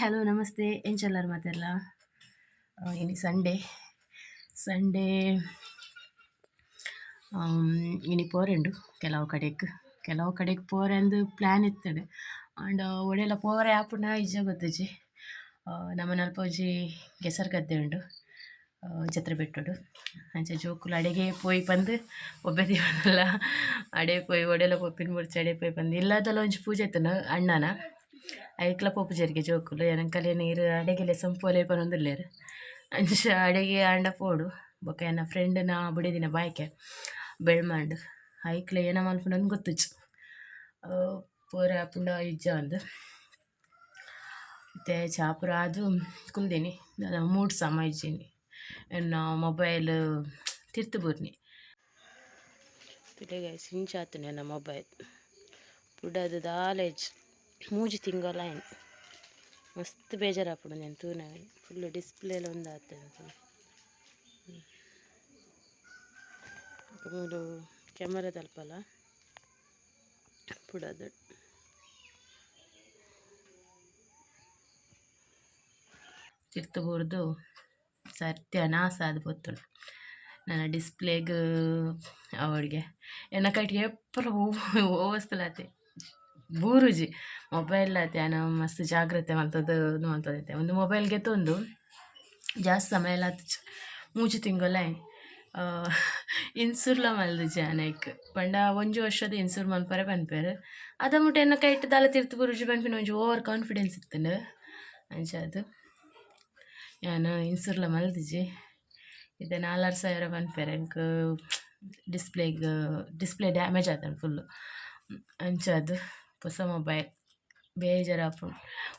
Hello, ನಮಸ್ತೆ. ಎಂಚಲ್ಲರ್ ಮಾತೆಲ್ಲ ಇನಿ ಸಂಡೇ. ಸಂಡೇ ಇನಿ ಪೋರೆಂಡು ಕೆಲವು ಕಡೆಗೆ ಕೆಲವು ಕಡೆಗ್ ಪೋರೆಂದು ಪ್ಲ್ಯಾನ್ ಇತ್ತಡೆ. ಆ್ಯಂಡ್ ಒಡೆಲ ಪೋರೆ ಆಪುನ ಇಜ್ಜ ಗೊತ್ತಜ್ಜಿ. ನಮ್ಮ ನಲ್ಪಜ್ಜಿ ಕೆಸರು ಗದ್ದೆ ಉಂಡು ಛತ್ರ ಬಿಟ್ಟುಡು ಅಂಚೆ ಜೋಕುಲು ಅಡೆಗೆ ಪೋಯಿ ಬಂದು, ಒಬ್ಬ ದೇವಲ್ಲ ಅಡೆ ಪೋಯಿ ಒಡೆಲ ಪೊಪ್ಪಿನ ಮುರ್ಚಿ ಅಡೆ ಪೋಯಿ ಬಂದು ಇಲ್ಲದಲ್ಲ ಒಂಜಿ ಪೂಜೆ ಇತ್ತುಂಡು ಅಣ್ಣನ. ಐಕ್ಲ ಪೋಪುಜೆರ್ಗೆ ಜೋಕುಲು ಎನಕಲೆ ನೀರು ಅಡೆಗೆಲೆ ಸಂಪೋಲೆ ಪನೊಂದುಲ್ಲೆರ್ ಅಂಚ ಅಡೆಗೆ ಆಂಡ ಪೋಡು ಬೊಕ ಎನ್ನ ಫ್ರೆಂಡ್ನ ಬುಡಿದಿನ ಬಾಯ್ಕೆ ಬೆಳ್ಮಾಂಡು ಐಕ್ಲ ಏನ ಮಲ್ಪುನಂದು ಗೊತ್ತಿಚ್ಚು ಪೋರೆ ಪೂರ ಇಜ್ಜ ಅಂದ್ ಮತ್ತೆ ಚಾಪುರ ಆದು ನಾನು ಮೂಡ್ ಸಮ ಇಜ್ಜಿನಿ ಎನ್ನ ಮೊಬೈಲ್ ತಿರ್ತು ಬುರ್ನಿ ಪಿಲೆಗೆ ಸಿಂಚಾತುನೆ ನನ್ನ ಮೊಬೈಲ್ ಪುಡದು ದಾಲೇಜ್ ಮೂಜಿ ಏನು? ಮಸ್ತ್ ಬೇಜಾರಾಪುಂಡು నేను ತೂನಗನಿ ಫುಲ್ ಡಿಸ್ಪ್ಲೇಲ್ ಒಂದು ಆತಂತ ಮೂಲು ಕ್ಯಾಮೆರಾ ತಲ್ಪಲ ಪುಡದು ತಿರ್ತು ಬುರ್ದು ಸತ್ಯನಾಶ ಅದು. ಪೊತ್ತುಂಡು ನನ್ನ ಡಿಸ್ಪ್ಲೇಗ್ ಅವಳಿಗೆ. ಎನ್ನ ಕಟ್ಟಿಗೆ ಎಪ್ಪರ ಓವಸ್ತಲಾತೆ. ಬೂರುಜಿ ಮೊಬೈಲ್ ಆತೆ ಮಸ್ತ್ ಜಾಗ್ರತೆ ಮಂತದ್ದು ಮಂತದೈತೆ ಒಂದು ಮೊಬೈಲ್ ತಂದು ಜಾಸ್ತಿ ಸಮಯ ಎಲ್ಲ ಮೂಜಿ ತಿಂಗೊಲಾಯ್ ಇನ್ಸೂರ್ಲ ಮಲ್ದಿಜೆ ಆನೈಕ್ ಪಂಡ ಒಂಜು ವರ್ಷದ ಇನ್ಸೂರ್ ಮಲ್ಪರೆ ಪನ್ಪೆರ್. ಅದ ಮುಟ್ಟ ಎನ್ನ ಕೈಟ್ ದಾಲ ತಿರ್ತು ಬುರುಜಿ ಪನ್ಪಿನ ಒಂಜು ಓವರ್ ಕಾನ್ಫಿಡೆನ್ಸ್ ಇತ್ತಂಡು. ಅಂಚ ಅದು. ನಾನು ಇನ್ಸೂರ್ಲ ಮಲ್ದಿಜಿ. ಇದು ನಾಲ್ಕು ಸಾವಿರ ಪನ್ಪೆರ್ ಎಂಕ್ ಡಿಸ್ಪ್ಲೇಗ್ ಡಿಸ್ಪ್ಲೇ ಡ್ಯಾಮೇಜ್ ಆಯ್ತಾನೆ ಫುಲ್ಲು ಅಂಚ ಅದು. ಹೊಸ ಮೊಬೈಲ್ ಬೇಜಾರಪ್ಪ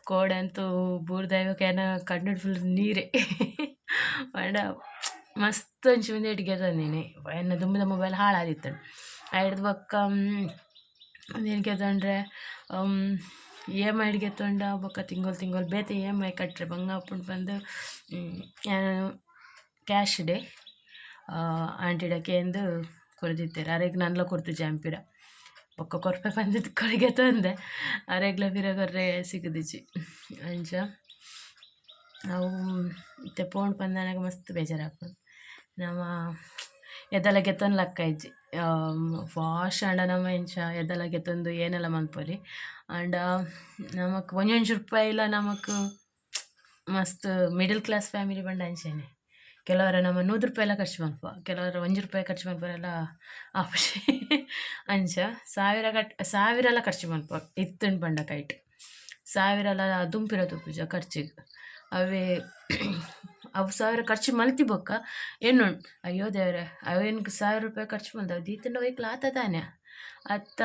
ಕೋಡ್ ಅಂತೂ ಬೂರ್ದಾಯ್ಗ ಏನ ಕಣ್ಣುಡು ಫುಲ್ ನೀರೇ. ಪಂಡ, ಮಸ್ತ್ ಅಂಚು ಮುಂದೆ ಇಟ್ಟಿಗೆ ತಂದೀನಿ ಎನ್ನ ದುಂಬಿದ ಮೊಬೈಲ್ ಹಾಳಾದಿತ್ತಂಡು. ಆಯ್ಡ್ದು ಬಕ್ಕ ಅದೇನು ತಂದ್ರೆ ಇ ಎಂ ಐ ತೊಂಡ ಬೊಕ್ಕ ತಿಂಗಳು ತಿಂಗಳು ಬೇತೆ ಇ ಎಂ ಐ ಕಟ್ಟರೆ ಬಂಗ ಆಪುಂಡು ಬಂದು ಕ್ಯಾಶ್ ಡೇ ಆಂಟಿಡಕ್ಕೆ ಎಂದು ಕೊರ್ದಿತ್ತೇರು ಅರೆಗೆ ನನ್ಲ ಕೊಡ್ತು ಜಾಂಪಿರ ಬೊಕ್ಕ ಕೊರ್ಪೆ ಪಂದಿದ್ದು ಕೊರಗೆ ತಂದೆ. ಅರೆಗ್ಲ ಪಿರಗೊರ್ರೆ ಸಿಗದಿಜಿ ಅಂಚ ಅವು ಪೋಂಡು ಪಂದನಾಗ ಮಸ್ತ್ ಬೇಜಾರಾಪುಂಡು ನಮ ಎದಲ ಗೆತ್ತೊಂದು ಲಕ್ಕ ಇಜ್ಜಿ ವಾಶ್ ಆಂಡ ನಮ್ಮ ಎಂಚ ಎದಲ ಗೆತ್ತೊಂದು ಏನೆಲ್ಲ ಮನ್ಪೊಲಿ. ಆಂಡ ನಮಕ್ ಒಂಜೊಂಜಿ ರೂಪಾಯಿಲ ನಮಕ್ ಮಸ್ತ್ ಮಿಡಲ್ ಕ್ಲಾಸ್ ಫ್ಯಾಮಿಲಿ ಪಂಡ ಅಂಚೆನೆ. ಕೆಲವರ ನಮ್ಮ ನೂರು ರೂಪಾಯಿ ಎಲ್ಲ ಖರ್ಚು ಮಲ್ಪ ಕೆಲವರ ಒಂದು ರೂಪಾಯಿ ಖರ್ಚು ಮಲ್ಪರೆಲ್ಲ ಆಪಶಿ. ಅಂಚ ಸಾವಿರ ಕಟ್, ಸಾವಿರ ಎಲ್ಲ ಖರ್ಚು ಮಲ್ಪ ಇತ್ತುಂಡು ಪಂಡ ಕೈಟ್ ಸಾವಿರ ಎಲ್ಲ ದುಂಪಿರ ತುಪ್ಪಿಜ ಖರ್ಚಿಗೆ. ಅವೇ, ಅವು ಸಾವಿರ ಖರ್ಚು ಮಲ್ತಿ ಬೊಕ್ಕ ಏನು ಅಯ್ಯೋ ದೇವ್ರೆ ಅವೇನು ಸಾವಿರ ರೂಪಾಯಿ ಖರ್ಚು ಮಲ್ತವ ದೀತಂಡ ವೈಕ್ಲ ಆತ ತಾನೆ. ಅತ್ತ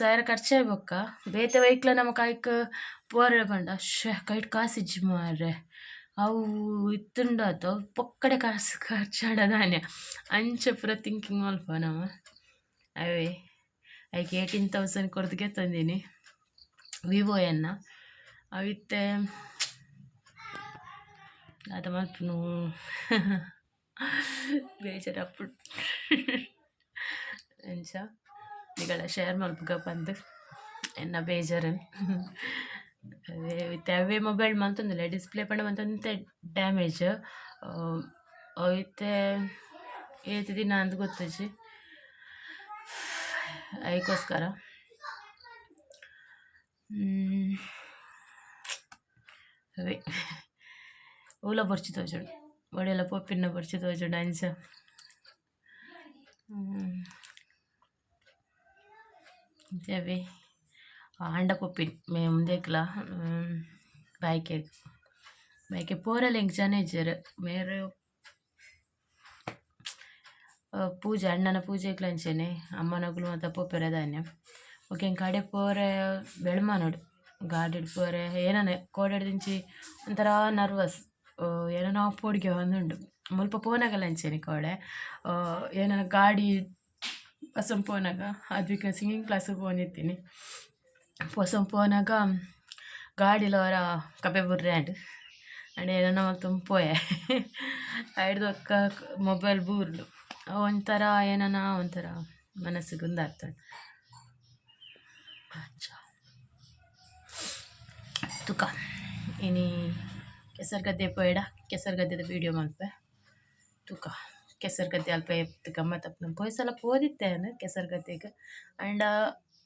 ಸಾವಿರ ಖರ್ಚಾಯ್ ಬೊಕ್ಕ. ಬೇತೆ ವೈಕ್ಲ ನಮ್ಮ ಕಾಯ್ಕ ಪೋರ್ ಬಂಡ ಶೇ ಕೈಟ್ ಕಾಸಿಜ್ಜಿ ಮಾರ್ರೆ. ಅವು ಇತ್ತುಂಡಾತು ಅವು ಪೊಕ್ಕಡೆ ಕಾಸು ಖರ್ಚಾಂಡದಾನೆ ಅಂಚ ಪೂರ ಥಿಂಕಿಂಗ್ ಮಲ್ಪ ನಮ ಅವೇ ಐಕ್ ಏಯ್ಟೀನ್ ತೌಸಂಡ್ ಕೊರ್ದು ತಂದೀನಿ. ವಿವೋಯನ್ನು ಅವಿತ್ತೆ, ಅದು ಮಲ್ಪುನು ಬೇಜಾರಪ್ಪುಡು ಅಂಚ ನಿಗಳ ಶೇರ್ ಮಲ್ಪಗ ಬಂದು ಎನ್ನ ಬೇಜಾರನ್? ಇತ್ತೆ ಅವೇ ಮೊಬೈಲ್ ಮಂತೊಂದುಲ್ಲೆ ಡಿಸ್ಪ್ಲೇ ಪಂಡ ಮಂತೊಂತೆ ಡ್ಯಾಮೇಜ್. ಐತೆ ಏತ್ ದಿನ ಅಂದ್ ಗೊತ್ತುಜಿ ಅದಕ್ಕೋಸ್ಕರ ಅವೇ ಓಲ ಬರ್ಚಿ ತೋಜುಂಡು ಒಡೆಲ ಪೊಪ್ಪಿನ ಬರ್ಚಿ ತೋಜುಂಡು ಅಂಚ ಅವೇ ಆಂಡ ಪೊಪ್ಪಿನ ಮೇ ಮುಂದೇಕ್ಲ ಬಾಯ್ಕೆ ಬಾಯ್ಕೆ ಪೋರೆಲ ಎಂಕ್ ಜನ ಇಜ್ಜೆರ್ ಮೇರು ಪೂಜೆ ಅಣ್ಣನ ಪೂಜೆಗ್ಲ ಅಂಚೆನೆ ಅಮ್ಮನಗುಲು ಮಾತ ಪೋಪೆರೆ ದಾನೆ ಬೊಕ ಕಡೆ ಪೋರೆ ಬೆಳ್ಮನೋಡು ಗಾಡಿಡ್ ಪೋರೆ ಏನನೆ ಕೋಡೆಡ್ ದಿಂಚಿ ಒಂಥರ ನರ್ವಸ್ ಏನನ ಪೋಡಿಗೆ ಹೊಂದುಂಡು ಮುಲ್ಪ ಪೋನಗಲ ಅಂಚೆನೆ ಕೋಡೆ ಏನನ ಗಾಡಿ ಪಸಂ ಪೋನಾಗ ಅದ್ವಿಕ ಸಿಂಗಿಂಗ್ ಕ್ಲಾಸಿಗೆ ಪೋನಿತ್ತೀನಿ ಪೊಸಂ ಪೋನಾಗ ಗಾಡಿ ವರ ಕಪೆ ಬುರ್ರೆ ಅಂಡ್ ಆಂಡ ಏನನ ಮಲ್ತೊಂದು ಪೋಯೆ ಐಡ್ದು ಅಕ್ಕ ಮೊಬೈಲ್ ಬೂರ್ಲು ಒಂಥರ ಏನನ ಒಂಥರ ಮನಸ್ಸಿಗೆ ಒಂದಾಗ್ತದೆ ತುಕ ಇನಿ ಕೆಸರು ಗದ್ದೆ ಪೋಯಡ ಕೆಸರು ಗದ್ದೆದ ವೀಡಿಯೋ ಮಲ್ಪೆ ತುಕ ಕೆಸರು ಗದ್ದೆ ಅಲ್ಪ ಎತ್ತು ಗಮ್ಮತ್ ನಮ್ಮ ಪೋಯ್ ಸಲ ಪೋದಿತ್ತೇನೆ ಕೆಸರು ಗದ್ದೆಗೆ ಆ್ಯಂಡ್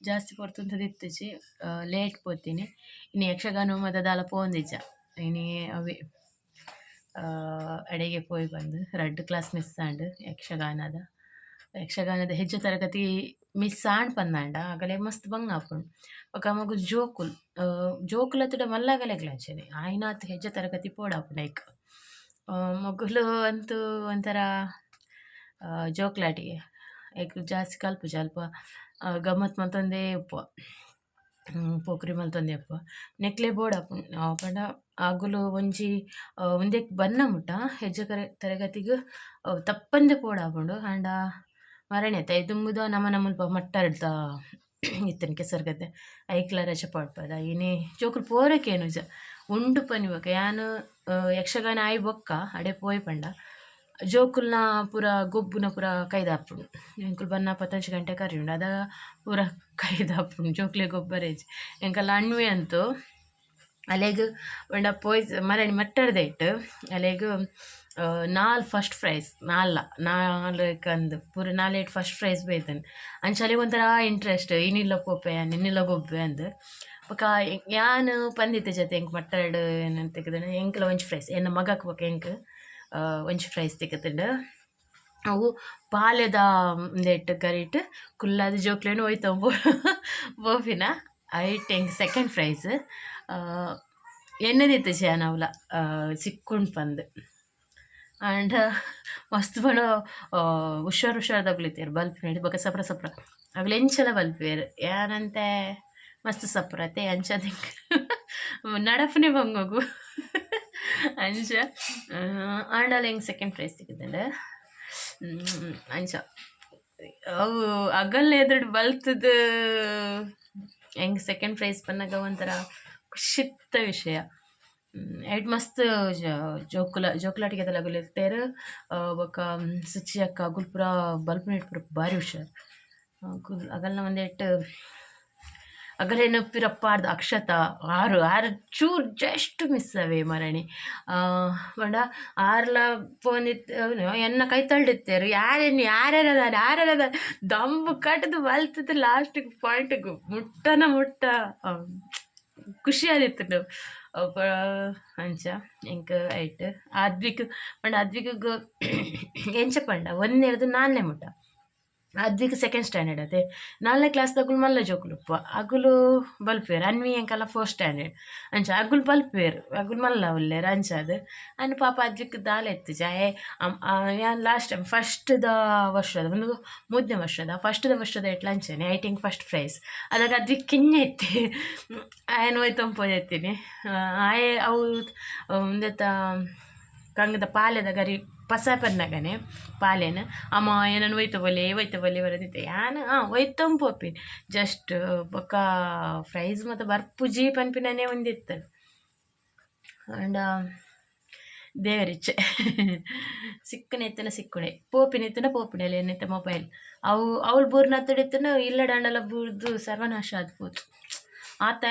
ಜಾಸ್ತಿ ಪೊರ್ತುಂತದ್ದು ಇತ್ತಿಜಿ ಲೇಟ್ ಪೋತೀನಿ ಇನ್ನು ಯಕ್ಷಗಾನ ಮದ ದಾಲ ಪೋಂದಿಜ್ಜ ಇನಿ ಅವೇ ಅಡೆಗೆ ಪೋಯ್ ಬಂದು, ರಡ್ಡ್ ಕ್ಲಾಸ್ ಮಿಸ್ ಆಂಡ್ ಯಕ್ಷಗಾನದ. ಯಕ್ಷಗಾನದ ಹೆಜ್ಜೆ ತರಗತಿ ಮಿಸ್ ಆಂಡ್ ಪಂದಾಂಡ. ಆಗಲೇ ಮಸ್ತ್ ಬಂಗ್ ಆಪುಂಡು ಬೊಕ ಮಗು ಜೋಕುಲ್ ಜೋಕುಲ ತುಡ ಮಲ್ಲಾಗಲೆಗ್ಲಂಚನೆ ಆಯ್ನಾತ್ ಹೆಜ್ಜೆ ತರಗತಿ ಪೋಡಾಪುಂಡು ಐಕ್. ಮಗುಲು ಅಂತೂ ಒಂಥರ ಜೋಕ್ಲಾಟಿಗೆ. ಐಕ್ ಜಾಸ್ತಿ ಕಲ್ಪು ಅಲ್ಪ ಗಮ್ಮತ್ ಮಲ್ತೊಂದೇ ಉಪ್ಪ ಪೋಖ್ರಿ ಮಲ್ತೊಂದೆ ಉಪ್ಪು ನೆಕ್ಲೆ ಬೋರ್ಡ್ ಪಂಡ, ಆಗುಲು ಒಂಜಿ ಒಂದೇ ಬನ್ನ ಮುಟ್ಟ, ಹೆಜ್ಜೆ ಕರೆ, ತರಗತಿಗೆ ತಪ್ಪಂದೆ ಪೋಡ್ ಆಪುಂಡು ಆಂಡ ಮರಣೆ ಐತೆ ನಮ್ಮ ನಮ ಮಟ್ಟ ಇಡ್ತ ಇತ್ತನ ಕೆಸರ್ಗತೆ ಐಕ್ಲ ರಜೆ ಪಾಡ್ಪದ ಏನೇ ಚೋಕ್ರು ಪೋರಕ್ಕೇನು ಜ, ಉಂಡು ಪನಿವಕ. ಯಾನು ಯಕ್ಷಗಾನ ಆಯ್ ಬೊಕ್ಕ, ಅಡೆ ಪೋಯ್ ಪಂಡ. ಜೋಕುಲ್ನ ಪೂರ ಗೊಬ್ಬುನ ಪೂರ ಕೈದಾಪುಂಡು ಎಂಕುಲು ಬನ್ನ ಪತ್ತಂಚು ಗಂಟೆ ಕರಿಯುಂಡು ಅದ ಪೂರ ಕೈದಾಪುಂಡು ಜೋಕ್ಲೆ ಗೊಬ್ಬರೇಜ್ ಎಂಕಲ್ಲ ಅಣ್ವೆ ಅಂತೂ ಅಲೆಗ್ ಒಂಡ ಪೋಯ್ ಮರಣಿ ಮಟ್ಟಡ್ದೆ ಇಟ್ಟು ಅಲೆಗ್ ನಾಲ್ ಫಸ್ಟ್ ಪ್ರೈಸ್ ನಾಲ್ಲ ನಾಲ್ಕಂದು ಪೂರ ನಾಲೇಟ್ ಫಸ್ಟ್ ಪ್ರೈಸ್ ಬೇತನ್. ಅಂಚಲೆ ಒಂಥರ ಇಂಟ್ರೆಸ್ಟ್ ಏನಿಲ್ಲ ಪೋಪೆ ನಿನ್ನಿಲ್ಲ ಗೊಬ್ಬೆ ಅಂದು. ಬೊಕ ಯಾನ್ ಪಂದಿತ್ತ ಜೊತೆ ಎಂಕ್ ಮಟ್ಟಡ್ ಏನಂತ ತೆಗೆದ ಎಂಕ್ಲ ಒಂಜಿ ಪ್ರೈಸ್ ಎನ್ನ ಮಗಕ್ಕೆ ಬೊಕ ಆ, ಒಂಜಿ ಪ್ರೈಸ್ ತೆಗೆತಂಡು ಅವು ಪಾಲೆದ ಉಂದೆಟ್ ಕರಿಟ್, ಕುಲ್ಲಾದ ಜೋಕ್ಲೆನ್ ಹೋಯ್ತವು ಬೋ ಬೋಪಿನ ಐಟ್ ಎಂಕ್ ಸೆಕೆಂಡ್ ಪ್ರೈಸ್ ಎನ್ನದಿತ್ತು ಶಾನ್ ಅವಲ ಸಿಕ್ಕೊಂಡು ಪಂದ್. ಆ್ಯಂಡ್ ಮಸ್ತ್ ಬಣ ಹುಷಾರು ಹುಷಾರು ತಗೊಳಿತೀರು ಬಲ್ಪ್ ನೋಡಿ ಬೊಕ ಸಪ್ರ ಸಪ್ರ. ಅಗ್ಲು ಎಂಚಲ ಬಲ್ಪೇರು ಯಾನಂತೆ? ಮಸ್ತ್ ಸಪ್ರತೆ ಅಂಚದ ನಡಪನೆ ಬಂಗೋಗು ಅಂಚ ಆಂಡಲ್ ಹೆಂಗೆ ಸೆಕೆಂಡ್ ಪ್ರೈಸ್ ಸಿಕ್ಕಿದ್ದೆ ಅಂಚ ಅವು ಅಗಲ್ ಎದುರು ಬಲ್ತದ ಹೆಂಗೆ ಸೆಕೆಂಡ್ ಪ್ರೈಸ್ ಬಂದಾಗ ಒಂಥರ ಖುಷಿತ್ತ ವಿಷಯ. ಎಟ್ ಮಸ್ತ್ ಜೋಕುಲ, ಜೋಕುಲಾಟಿಗೆ ಅದೆಲ್ಲ ಇರ್ತಾರೆ ಬೊಕ ಸುಚ್ಚಿ ಅಕ್ಕ, ಗುಲ್ಪುರ ಬಲ್ಪನೇಟ್ ಪುರ ಭಾರಿ ಹುಷಾರ್. ಗುಲ್ ಅಗಲ್ನ ಒಂದೆಟ್ ಅಗಲೇನು ಪಿರಪ್ಪಾರ್ದು ಅಕ್ಷತ. ಆರು ಆರು ಚೂರು ಜಸ್ಟ್ ಮಿಸ್ ಅವೇ ಮರಣಿ. ಮಂಡ, ಆರ್ಲ ಪೋನಿತ್ತು ಎನ್ನ ಕೈ ತಳ್ಳಿತ್ತೇರು. ಯಾರೇನು ಯಾರ್ಯಾರದ ಯಾರ್ಯಾರದ ದಂಬು ಕಟ್ಟದು ಬಲ್ತದ್ದು ಲಾಸ್ಟಿಗೆ ಪಾಯಿಂಟಿಗೆ ಮುಟ್ಟನ ಮುಟ್ಟ. ಖುಷಿ ಆದಿತ್ತು ಅಂಚ, ಎಂಕ, ಐಟ್ ಅದ್ವಿಕ್ ಪಂಡ ಅದ್ವಿಕ್ ಎಂಚ ಪಂಡ ಒಂದನೇ ಹಿಡಿದು ನಾಲ್ನೇ ಮುಟ್ಟ ಅದ್ವಿಕ್ ಸೆಕೆಂಡ್ ಸ್ಟ್ಯಾಂಡರ್ಡ್ ಅದೇ. ನಾಲ್ನೇ ಕ್ಲಾಸ್ದಾಗುಲು ಮಲ್ಲ ಜೋಕುಲುಪ್ಪ ಅಗುಲು ಬಲ್ಪೇರ್, ಅನ್ವಿ ಎಂಕಲ್ಲ ಫೋರ್ತ್ ಸ್ಟ್ಯಾಂಡರ್ಡ್ ಅಂಚ ಅಗುಲು ಬಲ್ಪೇರ್, ಅಗುಲು ಮಲ್ಲ ಉಲ್ಲೇರು, ಅಂಚ ಅದು. ಪಾಪ ಅದ್ವಿಕ್ ದಾಲ ಎತ್ತು ಜಾಯ್ ಯಾನ್ ಲಾಸ್ಟ್ ಟೈಮ್ ಫಸ್ಟ್ದ ವರ್ಷದ, ಒಂದು ಮೂರನೇ ವರ್ಷದ ಫಸ್ಟ್ದ ವರ್ಷದ ಇಟ್ಲ ಅಂಚನೆ ಐ ಥಿಂಕ್ ಫಸ್ಟ್ ಪ್ರೈಸ್ ಅದಾಗ ಅದ್ವಿಕ್ ಕಿನ್ನೆ ಎತ್ತಿ ಆಯನ ಹೋಯ್ತಂಪೋದು ಎತ್ತೀನಿ. ಆಯೆ ಅವು ಒಂದೆತ್ತ ಕಂಗದ ಪಾಲೆದ ಗರಿ ಪಸ ಪನ್ನಗನೆ ಪಾಲೆನ. ಅಮ್ಮ, ಏನನ್ನು ಒಯ್ತ ಬಲೆ ಒಯ್ತ ಬಲೆ ಬರದಿತ್ತೆ. ಯಾನು ಹಾಂ ಒಯ್ತಂ ಪೋಪಿನ ಜಸ್ಟ್ ಬೊಕ್ಕ ಫ್ರೈಸ್ ಮತ್ತು ಬರ್ಪುಜಿ ಪನ್ಪಿನೇ ಒಂದಿತ್ತು. ಅಂಡ ದೇವರಿಚ್ಚೆ. ಸಿಕ್ಕನೆ ಎತ್ತನ ಸಿಕ್ಕುಣೆ. ಪೋಪಿನ ಎತ್ತನ ಮೊಬೈಲ್. ಅವು, ಅವಳು ಬೂರ್ನ ಹತ್ತಡೆತ್ತನ ಇಲ್ಲ ದಾಂಡಲ ಬೂರ್ದು ಸರ್ವನಾಶ ಆದ್ಬೋದು ಆತ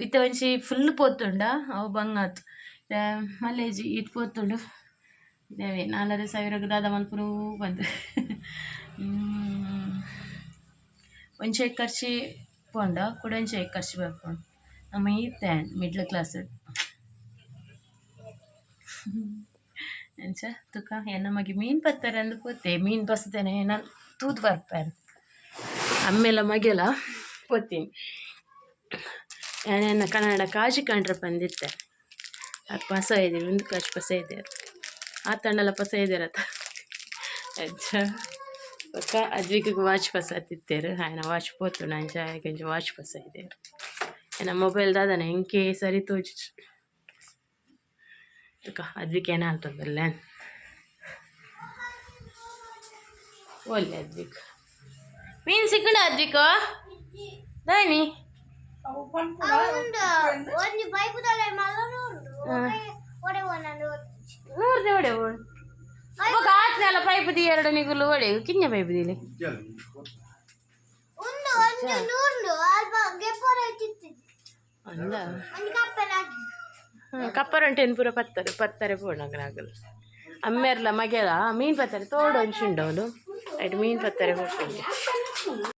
ಇತ್ತ ಒಂಚಿ ಫುಲ್ ಪೋತುಂಡ ಅವು ಬಂಗಾತು. ಮಲ್ಲೇಜಿ, ಇದು ಪೋತುಂಡು ದೇವೆ ನಾಲ್ಕು ಸಾವಿರ ದಾದ ಮಲ್ಪುರು ಬಂದು ಒಂಚೆ ಖರ್ಚಿ ಪೋಂಡ ಒಂಚೆ ಖರ್ಚು ಬರ್ಪುಂಡು. ನಮ್ಮ ಈತೆ ಮಿಡ್ಲ್ ಕ್ಲಾಸ್ ಅಂಚ ತುಕ ಏನ ಮಗೆ ಮೀನ್ ಬರ್ತಾರೆ ಅಂದು ಪೋತೆ ಮೀನ್ ಬಸ್ತೇನೆ ನಾನು ತೂತ್ ಬರ್ಪೇನೆ ಆಮೇಲೆ ಮಗೆಲ ಪೋತೀನಿ ಏನೇನ ಕನ್ನಡ ಕಾಜಿ ಕಂಡ್ರೆ ಬಂದಿತ್ತೆ ಅದು ಪಸ ಇದೆ, ಒಂದು ಕಾಜು ಪಸ ಇದೆ ಆ ತಂಡಲ ಪಸ ಇದ್ದೀರತ್ತ ಅಜ್ಜ. ಪಕ್ಕ ಅದ್ವಿಗೆ ವಾಚ್ ಪಸ ತಿತ್ತೇರು. ಆಯ್ನ ವಾಚ್ ಪೋತು ನಂಜ ಕೊಂಚ ವಾಚ್ ಪಸ ಇದೆ. ಏನ ಮೊಬೈಲ್ ದಾದನ ಹೆಂಗೆ ಸರಿ ತೋಜು. ತುಕ ಅದ್ವಿಕ್ ಏನ ಅಂತಂದಲ್ಲ ಒಳ್ಳೆ ಅದ್ವಿಕ್ ಮೀನು ಸಿಕ್ಕಣ ಅದ್ವಿಕ ದಾನಿ ಒಂದು ಪೈಪು ತಲೆ ಮಲ್ಲನು ಉಂಟು ಒಡೆ ಒಂದೊಂದು ನೋಡ್ದೆ ಒಡೆ ಓಡು ಅವಾಗ ಆತ್ನೆಲ್ಲ ಪೈಪ್ ದಿ ಎರಡು ನಿಗುಲು ಒಡೆ ಕಿನ್ನೆ ಪೈಪ್ ದಿಲಿ ಒಂದು ಒಂದು ನೂರು ಅಲ್ಪ ಗೆಪ್ಪರ ಇಟ್ಟಿತ್ತು ಅಂದ ಒಂದು ಕಪ್ಪೆಲಾಗಿ ಕಪ್ಪರಂಟೇನು ಪೂರ ಪತ್ತಾರೆ ಪತ್ತಾರೆ ಪೋಣಗನಾಗಲು ಅಮ್ಮೆರ್ಲ ಮಗೆಲ ಮೀನು ಪತ್ತಾರೆ ತೋಡು ಹಂಚುಂಡವನು ಆಯ್ತು ಮೀನು ಪತ್ತಾರೆ ಹೋಗ್ತೀನಿ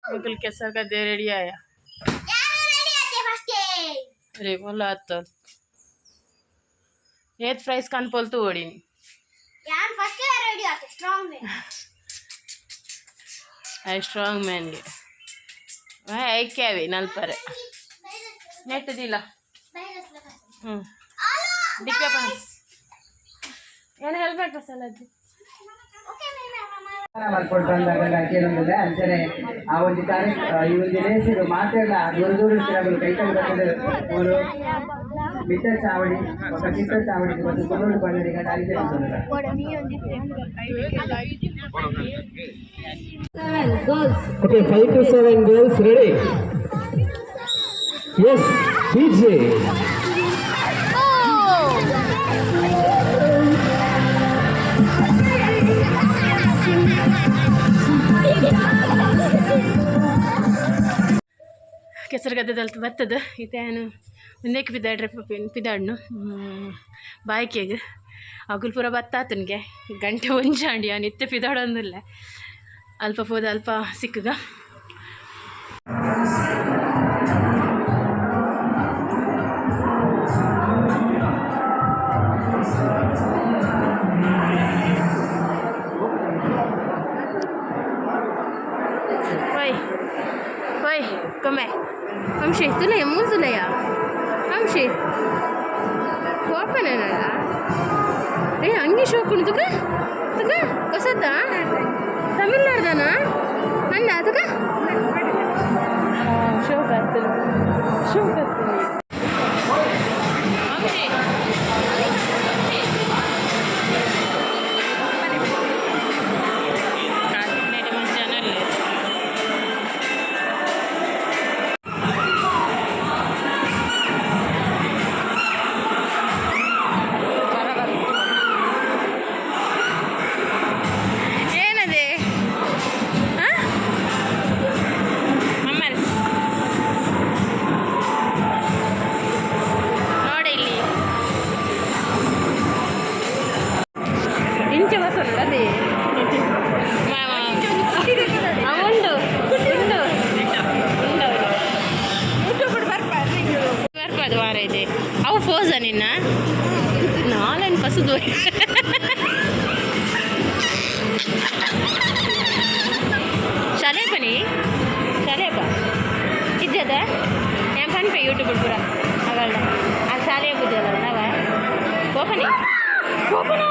ಮಕ್ಕಳು ಕೆಸರು ಗದ್ದೆ ರೆಡಿ ಆಯ ಯಾರು ರೆಡಿ ಆಯ್ತೆ ಏತ್ ಪ್ರೈಸ್ ಕನ್ಪೋಲ್ತು ಓಡಿನಿ ಯಾರು ಫಸ್ಟೇ ರೆಡಿ ಆಯ್ತೆ ಸ್ಟ್ರಾಂಗ್ ಐ ಸ್ಟ್ರಾಂಗ್ ಮ್ಯಾನ್ಗೆ ಐಕ್ಯಾವಿ ನಲ್ಪರೆ. ನೆಟ್ಟದಿಲ್ಲ. ಹ್ಞೂ ದಿಕ್ಕ ಏನು ಹೆಲ್ಮೆಟ್ ಬಸ್ಸಲ್ಲದ್ದು ಮಾಡ್ಕೊಂಡು ಬಂದಾಗ ಕೇಳೋದಿಲ್ಲ ಆ ಒಂದು ಈ ರೇಸಿಗೆ ಮಾತೆಲ್ಲ ದೂರ ದೂರ ಸ್ಥಳಗಳು ಕೈ ಕೈ ಬರ್ತದೆ ಅವರು ಮಿಟ್ಟ ಚಾವಡಿ ఒక ಚಾವಡಿ ಮತ್ತು ಬಂದರಿಗೆ ದಾರಿ ತೆಗೆದುಕೊಂಡರು Okay, five to seven girls ready. Yes, ಕೆಸರು ಗದ್ದೆದಲ್ಲಿ ಬರ್ತದ ಇತ್ತೇನು ಮುಂದಕ್ಕೆ ಬಿದ್ದಾಡ್ರಿ ಪಿದಾಡ್ನು. ಬಾಯ್ಕೆಗೆ ಅಗುಲ್ ಪೂರ ಬತ್ತಾತನ್ಗೆ. ಗಂಟೆ ಒಂಜಾಂಡಿ ಅವನು ಇತ್ತೆ ಪಿದಾಡೋಂದಿಲ್ಲ. ಅಲ್ಪ ಪೋದ ಅಲ್ಪ ಸಿಕ್ಕಗ ওখানে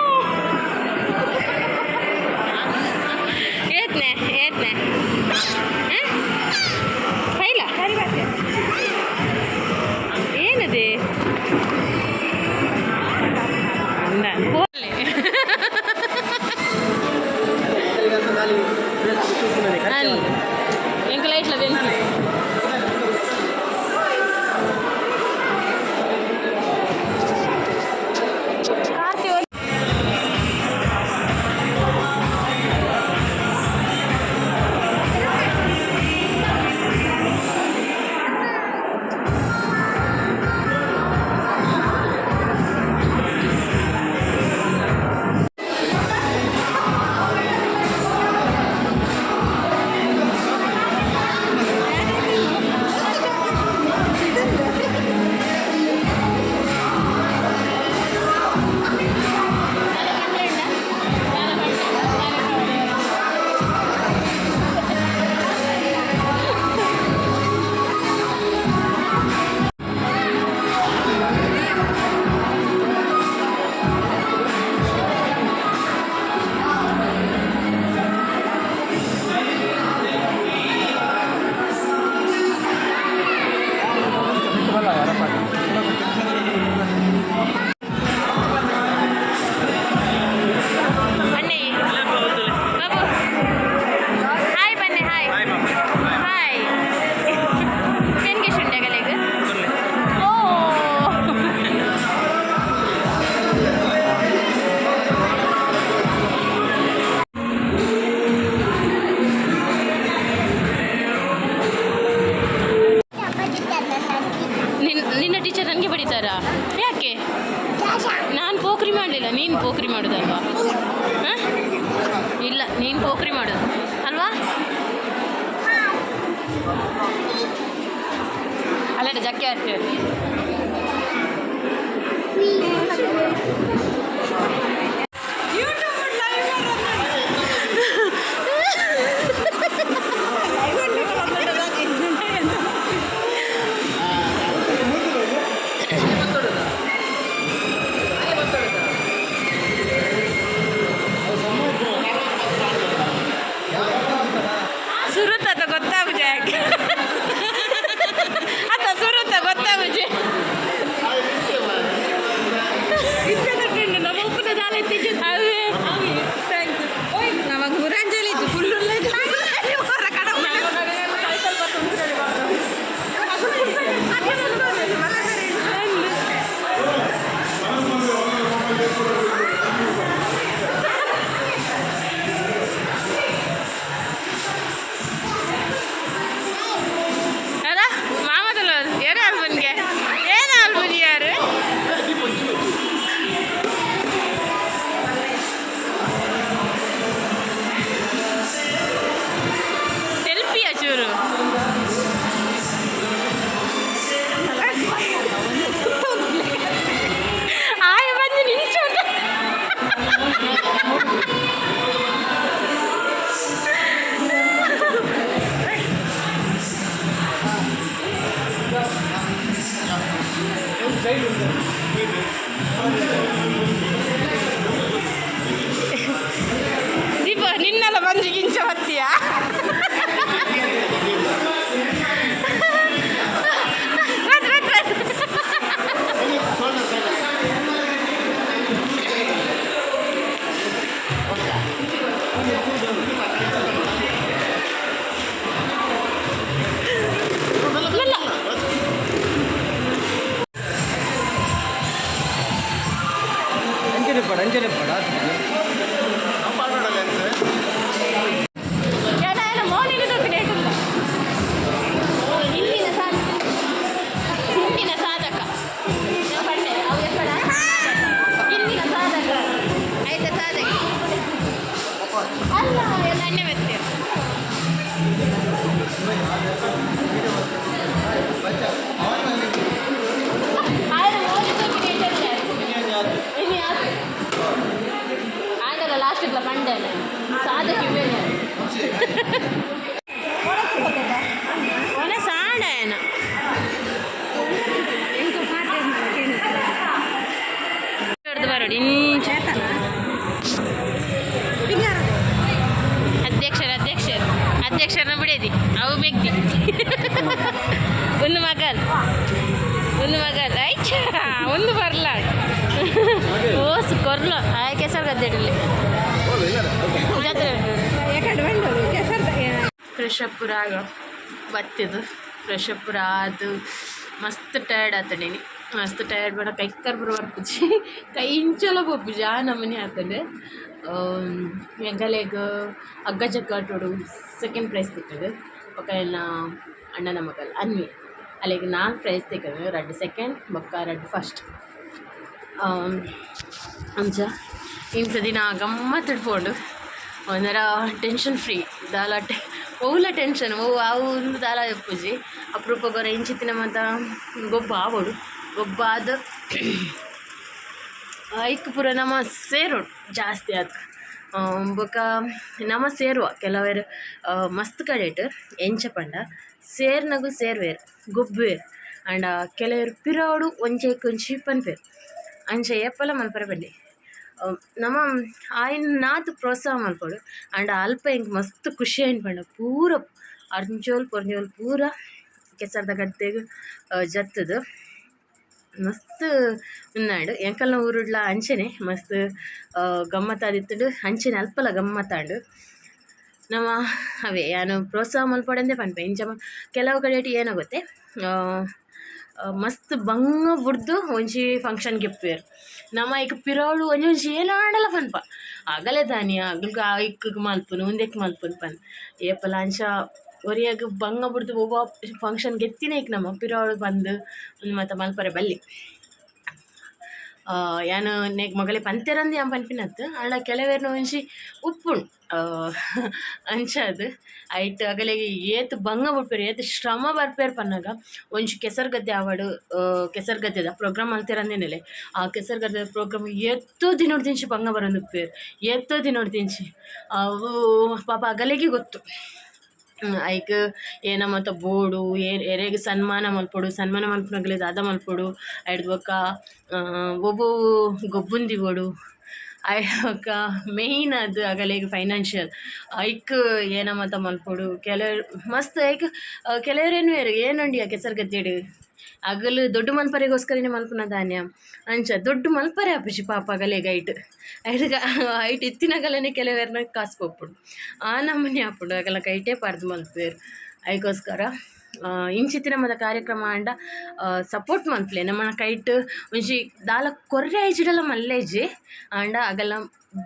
yeah. すごいな。ಫ್ರೆಶ್ ಬತ್ತಿದ್ದು ಫ್ರೆಶ್ ಅಪ್ ಆದು ಮಸ್ತ್ ಟಯರ್ಡ್ ಆತಡೀನಿ ಮಸ್ತ್ ಟಯರ್ಡ್ ಬೇಡ ಕೈ ಕರ್ಬರು ಬರ್ಪುಜಿ ಕೈ ಇಂಚಲ ಪೋಪುಜಿ ಆ ನಮೂನಿ ಆಗ್ತದೆ ಎಂಕಲೆಗ್ ಅಗ್ಗ ಜಗ್ಗಾಟೋಡು ಸೆಕೆಂಡ್ ಪ್ರೈಸ್ ತಿಕ್ಕದು ಪಕ್ಕ ಎಲ್ಲ ಅಣ್ಣನ ಮಗಲ್ ಅನ್ವಿ. ಅಲ್ಲಿಗೆ ನಾಲ್ಕು ಪ್ರೈಸ್ ತಿಕ್ಕದು ರಡ್ಡು ಸೆಕೆಂಡ್ ಬೊಕ್ಕ ರಡ್ಡು ಫಸ್ಟ್ ಅಂಜ. ಇಂಥ ದಿನ ಗಮ್ಮತ್ ಇಡ್ಕೊಂಡು ಒಂದರ ಟೆನ್ಷನ್ ಫ್ರೀ ದಾಲ ಓಲ ಟೆನ್ಷನ್. ಓ ಅವು ಉಂದು ದಾಲ ಎಪ್ಪುಜಿ ಅಪರೂಪ ಗೊರ ಇಂಚಿತ್ತಿನ ಮತ, ಗೊಬ್ಬ ಆವಡು ಗೊಬ್ಬ ಆದ ಐಕ್ ಪೂರ ನಮ್ಮ ಸೇರೋಡು. ಜಾಸ್ತಿ ಆದ. ಬೊಕ ನಮ್ಮ ಸೇರುವ. ಕೆಲವೇರು ಮಸ್ತ್ ಕಡೆಟ್ ಎಂಚ ಪಂಡ. ಸೇರ್ನಗು ಸೇರ್ವೇರು ಗೊಬ್ಬುವೇರು ಆಂಡ ಕೆಲವೇರು ಪಿರೋಡು ಒಂಚಿ ಪನ್ಪೇರು. ಅಂಚ ಏಪಲ ಮನ್ಪರ ಬಲ್ಲಿ ಆಯ್ನ ನಾತು ಪ್ರೋತ್ಸಾಹ ಮಲ್ಪೊಡು ಆಂಡ ಅಲ್ಪ ಹಿಂಗೆ ಮಸ್ತ್ ಖುಷಿ ಆಯ್ನ ಪಂಡ ಪೂರ ಅರ್ಜೋಲ್ ಪೊರ್ಜೋಲ್ ಪೂರ ಕೆಸರ್ದ ಗದ್ದೆಗ್ ಜತ್ತದು. ಮಸ್ತ್ ಉನ್ನಾಡು ಎಂಕಲ್ನ ಊರುಡ್ಲ ಅಂಚನೆ ಮಸ್ತ್ ಗಮ್ಮತ್ತಾದಿತ್ತುಂಡು. ಅಂಚನೆ ಅಲ್ಪಲ ಗಮ್ಮತ್ತಾಂಡು. ನಮ್ಮ ಅವೇ, ಯಾನು ಪ್ರೋತ್ಸಾಹ ಮಲ್ಪಡಂದೆ ಪನ್ಪೆ ಇಂಚ ಮ- ಕೆಲವು ಕಡೆ ಏನಾಗುತ್ತೆ ಮಸ್ತ್ ಬಂಗ ಬುಡ್ದು ಒಂಜಿ ಫಂಕ್ಷನ್ ಇಪ್ಪೇರು. ನಮ ಈಗ ಪಿರೋಳು ಒಂಜಿ ಒಂಜಿ ಏನಾಡಲ ಪನ್ಪ. ಆಗಲೇ ದಾನಿ ಅಗ್ಲಗ ಇಕ್ಕಗ್ ಮಲ್ಪುನು ಉಂದೆಕ್ ಮಲ್ಪುನು ಪನ್. ಏಪಲ ಅಂಚ ಒರಿಯಾಗ ಬಂಗ ಬುಡ್ದು ಒಬ್ಬ ಫಂಕ್ಷನ್ ಗೆತ್ತಿನ ಈಗ ನಮ್ಮ ಪಿರೋಳು ಬಂದು ಮತ್ತು ಮಲ್ಪರೆ ಬಲ್ಲಿ. ಯಾನು ನೆಕ್ ಮೊಗಲೆ ಪಂತೆರಂದು ಯಾನ್ ಪನ್ಪಿನತ್ ಆಂಡ ಕೆಲವೇರ್ನ ಒಂಜಿ ಉಪ್ಪುಂಡು ಅಂಚ ಐಟ್ ಅಗಲೆಗ್ ಏತ್ ಬಂಗ ಬುಡ್ಪೇರು ಏತ್ ಶ್ರಮ ಬರ್ಪೇರು ಪನ್ನಗ. ಒಂಜಿ ಕೆಸರು ಗದ್ದೆ ಆವಡ್ ಕೆಸರ್ ಗದ್ದೆದ ಪ್ರೋಗ್ರಾಮ್ ಮಲ್ತೆರಂದೇನೆಲೆ ಆ ಕೆಸರ್ ಗದ್ದೆ ಪ್ರೋಗ್ರಾಮ್ ಎತ್ತೋ ದಿನೊಡ್ ದಿಂಚಿ ಬಂಗ ಬರೋಂದುಪ್ಪೇರು. ಎತ್ತೋ ದಿನೊಡ್ ದಿಂಚಿ ಅವು ಪಾಪ ಅಗಲೆಗೆ ಗೊತ್ತು. ಐಕ್ ಏನ ಬೋಡು ಏರ್ ಎರೆಗ್ ಸನ್ಮಾನ ಮಲ್ಪೊಡು, ಸನ್ಮಾನ ಮಲ್ಪುನಗಲೆ ದಾದ ಮಲ್ಪೊಡು ಐಡ್ ಬೊಕ್ಕ ಒಬ್ಬೊವು ಗೊಬ್ಬುಂದಿ ಬೋಡು ಐ ಬೊಕ್ಕ ಮೇಯ್ನ್ ಅದು ಅಗಲೆಗ್ ಫೈನಾನ್ಷಿಯಲ್ ಐಕ್ ಏನ ಮತ ಮಲ್ಪೊಡು. ಕೆಲವ್ರು ಮಸ್ತ್, ಐಕ್ ಕೆಲವ್ರೇನು ಏನುಂಡಿ ಆ ಕೆಸರು ಗದ್ದೆಡ್ ಅಗಲು ದೊಡ್ಡ ಮಲ್ಪರೆಗೋಸ್ಕರನೇ ಮಲ್ಪುನ ಧಾನ್ಯ? ಅಂಚ ದೊಡ್ಡ ಮಲ್ಪರೆ ಆಪುಜಿ ಪಾಪ ಅಗಲೆಗ್ ಐಟ್ ಐಟ್ಗ ಐಟ್ ಇತ್ತಿನಗಲನೆ ಕೆಲವೆರ್ನ ಕಾಸು ಕೊಪ್ಪುಡು ಆ ನಮ್ಮನೆ ಆಪುಂಡು ಅಗಲ ಕೈಟೇ ಪಾರ್ದು ಮಲ್ಪೇರು ಆ, ಇಂಚಿತ್ತಿನ ಮದ ಕಾರ್ಯಕ್ರಮ ಅಂಡ ಸಪೋರ್ಟ್ ಮಲ್ಪಲೆ. ನಮ್ಮ ಕೈಟ್ ಒಂಜಿ ದಾಲ ಕೊರ್ರೆ ಐಜಿಡಲ ಮಲ್ಲೇಜಿ ಆಂಡ ಅಗಲ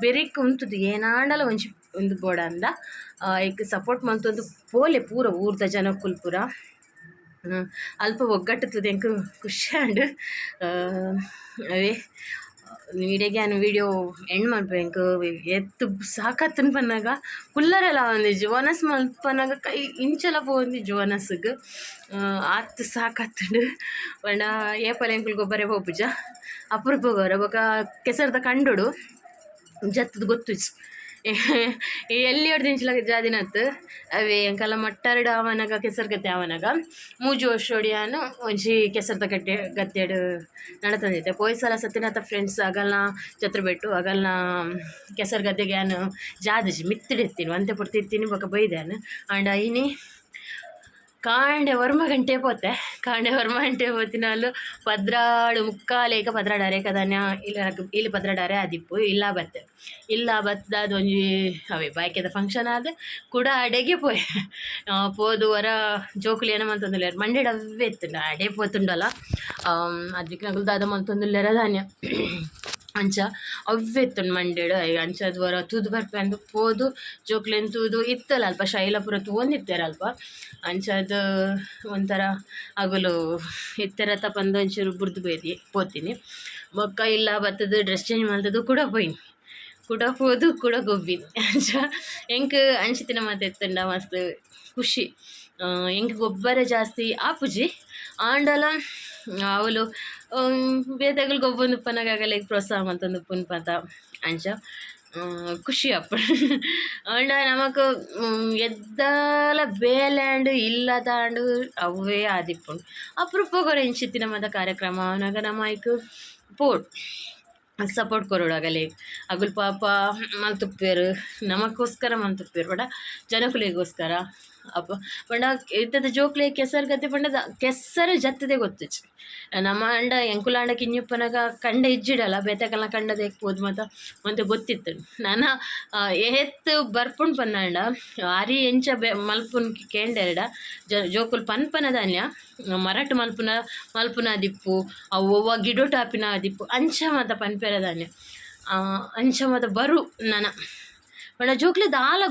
ಬೆರಿಕ್ ಉಂತುದು ಏನಾಂಡಲ ಒಂಜಿ ಒಂದು ಬೋಡ ಅಂದ. ಐಕ್ ಸಪೋರ್ಟ್ ಮಂತೊಂದು ಪೋಲೆ ಪೂರ ಊರ್ದ ಜನಕ್ಕುಲ್ ಪೂರ. ಅಲ್ಪ ಒಗ್ಗಟ್ಟುತ್ತದೆ ಎಂಕ್ ಖುಷಿ ಆಂಡ್ ಅವೇ ವಿಡಿಯೋಗೆ ನಾನು ವಿಡಿಯೋ ಎಂಡ್ ಮಾಡ್ಬೇಕು ಎತ್ತು ಸಾಕತ್ತನ್ ಪನ್ನಾಗ, ಕುಲ್ಲರೆಲ್ಲ ಒಂದು ಜುವನಸ್ ಮಲ್ಪನಾಗ ಕೈ ಇಂಚಲ ಪೋಂದಿಜ್ಜು ಒನಸ್ಗ್ ಆತ್ ಸಾಕತ್ತಂಡು, ಪಂಡ ಏಪಲ ಎಂಕುಲ್ ಗೊಬ್ಬರ ಹೋಪುಜ ಅಪರೂಪ ಗೊಬ್ಬರ ಬೊಕ ಕೆಸರ್ದ ಕಂಡುಡು, ಜತ್ತದು ಗೊತ್ತುಜ್ ಎಲ್ಲಿ ಹೊಡ್ದಿಂಚಲ ಜಾದಿನತ್ ಅವೇ ಎಂಕಲ ಮಟ್ಟಾರ್ಡ್ ಅವನಗ, ಕೆಸರು ಗದ್ದೆ ಅವನಗ. ಮೂಜು ವರ್ಷೋಡಿಯಾನು ಒಂಜಿ ಕೆಸರ್ದ ಗಟ್ಟೆ ಗದ್ದೆಡ್ ನಡತಂದಿತ್ತೆ ಪೋಯ್ ಸಲ ಸತ್ತಿನತ್ತ ಫ್ರೆಂಡ್ಸ್ ಅಗಲ್ನ ಜತ್ರ ಬೆಟ್ಟು ಅಗಲ್ನ ಕೆಸರು ಗದ್ದೆಗೆ ಯಾನು ಜಾದಜಿ ಮಿತ್ತಿಡೆತ್ತೀನಿ ಒಂತೆ ಪುರ್ತಿರ್ತೀನಿ ಬೊಕ ಬೈದ್ಯಾನು. ಆಂಡ ಐನಿ ಕಾಂಡೆ ವರ್ಮ ಗಂಟೆ ಪೋತೆ ಕಾಂಡೆ ವರ್ಮ ಗಂಟೆ ಪೋತಿನಾಲು ಪದ್ರಾಡು ಮುಕ್ಕಾಲೇಕ ಪದ್ರಾಡಾರೆ ಕದಾನ್ಯ ಇಲ್ಲ ಇಲ್ಲಿ ಪದ್ರಾಡಾರೆ ಆದಿಪ್ಪು ಇಲ್ಲ ಬತ್ತೆ ಇಲ್ಲ ಬತ್ತದ ಒಂಜಿ ಅವೇ ಬಾಯ್ಕೆದ ಫಂಕ್ಷನ್ ಆದ ಕೂಡ ಅಡೆಗೆ ಪೋಯ್ ಆ, ಪೋದು ವರ ಜೋಕುಲಿ ಏನೋ ಮಂತೊಂದುಲ್ಲೇರು ಮಂಡ್ಯಡ್ ಅವೇ ಎತ್ತುಂಡು ಅಡೆ ಪೋತುಂಡಲ್ಲ ಅದಕ್ಕೆ ನಗಲು ದಾದ ಮಂತೊಂದುಲ್ಲೇರ ಧಾನ್ಯ ಅಂಚ ಅವ್ವೆ ಎತ್ತುಂಡು ಮಂಡ್ಯಡ್ ಅಂಚದ ವರ ತೂದು ಬರ್ಪೆ ಅಂದು ಪೋದು, ಜೋಕ್ಲೆನ್ ತೂದು ಇತ್ತಲ್ಲ ಅಲ್ಪ ಶೈಲಪುರ ತೂವೊಂದಿತ್ತೆರ್ ಅಲ್ಪ ಅಂಚದ ಒಂಥರ ಅಗಲು ಇತ್ತರ ತಪ್ಪಂದು ಒಂಚೂರು ಬುರ್ದು ಬೇರಿ ಪೋತೀನಿ. ಇಲ್ಲ ಬತ್ತದು, ಡ್ರೆಸ್ ಚೇಂಜ್ ಮಾಡ್ತದ್ದು ಕೂಡ ಪೋಯ್ನಿ ಕೂಡ ಪೋದು ಕೂಡ ಗೊಬ್ಬಿನಿ. ಅಂಚ ಎಂಕ್ ಅಂಚಿತ್ತಿನ ಮಾತು ಎತ್ತಂಡ ಮಸ್ತ್ ಖುಷಿ. ಹೆಂಗೆ ಗೊಬ್ಬರ ಜಾಸ್ತಿ ಆಪುಜಿ. ಆಂಡಲ ಅವಳು ಬೇತೆಗಳು ಗೊಬ್ಬೊಂದು ಈಗ ಪ್ರೋತ್ಸಾಹ ಮಂತೊಂದು ಪುನ್ ಪತ ಅಂಚ ಖುಷಿ ಅಪ್ಪ. ಅಂಡ ನಮಕ್ ಎದ್ದಾಲ ಬೇಲ್ಯಾಂಡ್ ಇಲ್ಲ ತಾಂಡು ಅವೇ ಆದಿಪ್ಪುಂಡು ಅಪರೂಪಗೊರ ಎಂಚಿತ್ತಿನ ಮದ ಕಾರ್ಯಕ್ರಮ. ಅವನಾಗ ನಮ್ಮ ಐಕ್ ಪೋರ್ಟ್ ಸಪೋರ್ಟ್ ಕೊರೋಡು ಆಗಲೇ. ಅಗುಲ್ ಪಾಪ ಮಲ್ತುಪ್ಪೇರು ನಮಗೋಸ್ಕರ ಮಲ್ತುಪ್ಪೇರು ಬಡ ಜನಕುಲಿಗೋಸ್ಕರ. ಅಪ್ಪ, ಪಂಡ ಇತ್ತದ ಜೋಕ್ಲೆ ಕೆಸರು ಗದ್ದೆ ಪಂಡದ ಕೆಸರು ಜತ್ತದೆ ಗೊತ್ತು ನಮ್ಮ ಅಂಡ ಎಂಕುಲಾಂಡ ಕಿಂಜಪ್ಪನಾಗ ಕಂಡ ಇಜ್ಜಿಡಲ್ಲ ಬೇತಕಲ್ಲ ಕಂಡದ ಎಕ್ಬೋದು ಮತ್ತು ಮತ್ತೆ ಗೊತ್ತಿತ್ತು. ನಾನು ಏತ್ ಬರ್ಪುಣ್ ಪನ್ನಂಡ ಆರಿ ಎಂಚ ಬೆ, ಮಲ್ಪುನ್ ಕೇಂಡೆರಡ ಜೋಕುಲ್ ಪನ್ಪನ ಧಾನ್ಯ ಮರಾಠ ಮಲ್ಪುನ ಮಲ್ಪುನ ದಿಪ್ಪು ಅವ್ವ ಗಿಡೋ ಟಾಪಿನ ದಿಪ್ಪು, ಅಂಚ ಮತ ಪನ್ಪೆರ ಧಾನ್ಯ. ಅಂಚ ಮತ ಬರು ನನ ಬಣ ಜೋಕ್ಲೆ ದಾಲ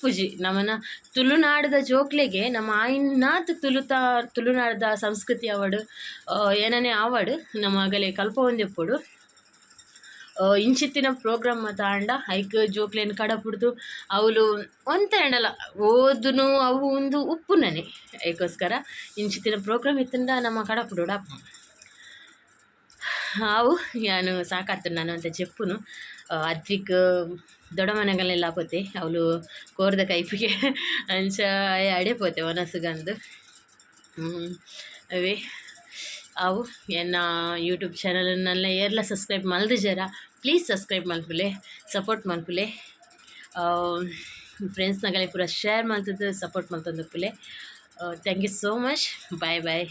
ಪೂಜಿ. ನಮ್ಮನ ತುಳುನಾಡದ ಜೋಕ್ಲೆಗೆ ನಮ್ಮ ಆಯಿನಾತ್ ತುಳುತಾ, ತುಳುನಾಡದ ಸಂಸ್ಕೃತಿ ಅವಡು ಏನನೆ ಏನನೇ ನಮ್ಮಗಲೆ ಕಲ್ಪ ಇಂಚಿತ್ತಿನ ಪ್ರೋಗ್ರಾಮ್ ತಾಂಡ, ಐಕ್ ಜೋಕ್ಲೇನ್ ಕಡಪುಡ್ದು ಅವಳು ಒಂತೆಂಡಲ ಓದುನು ಅವು ಒಂದು ಉಪ್ಪುನನೆ ಅದಕ್ಕೋಸ್ಕರ ಇಂಚಿತ್ತಿನ ಪ್ರೋಗ್ರಾಮ್ ಇತ್ತಿಂದ ನಮ್ಮ ಕಡ ಪುಡುಡಪ್ಪ ಅವು ನಾನು ಸಾಕಾತು ನಾನು ಅಂತ ಚೆಪ್ಪುನು ಅದ್ವಿಕ್ ದೊಡ್ಡ ಮನೆಗಳೆಲ್ಲ ಪೋತೆ ಅವಳು ಕೋರ್ದ ಕೈಪಿಗೆ ಅಂಚ ಅಡೆ ಪೋತೆ ಒನಸುಗಂದು. ಅವೇ, ಅವು ಎನ್ನ ಯೂಟ್ಯೂಬ್ ಚಾನಲನ್ನೆಲ್ಲ ಏರ್ಲ ಸಬ್ಸ್ಕ್ರೈಬ್ ಮಲ್ದು ಜರ, ಪ್ಲೀಸ್ ಸಬ್ಸ್ಕ್ರೈಬ್ ಮಲ್ಪುಲೆ, ಸಪೋರ್ಟ್ ಮಲ್ಪುಲೆ. ಫ್ರೆಂಡ್ಸ್ನಾಗಲೇ ಪೂರ ಶೇರ್ ಮಾಡ್ತಿದ್ದು ಸಪೋರ್ಟ್ ಮಾಡ್ತಂದು Phule thank you so much bye bye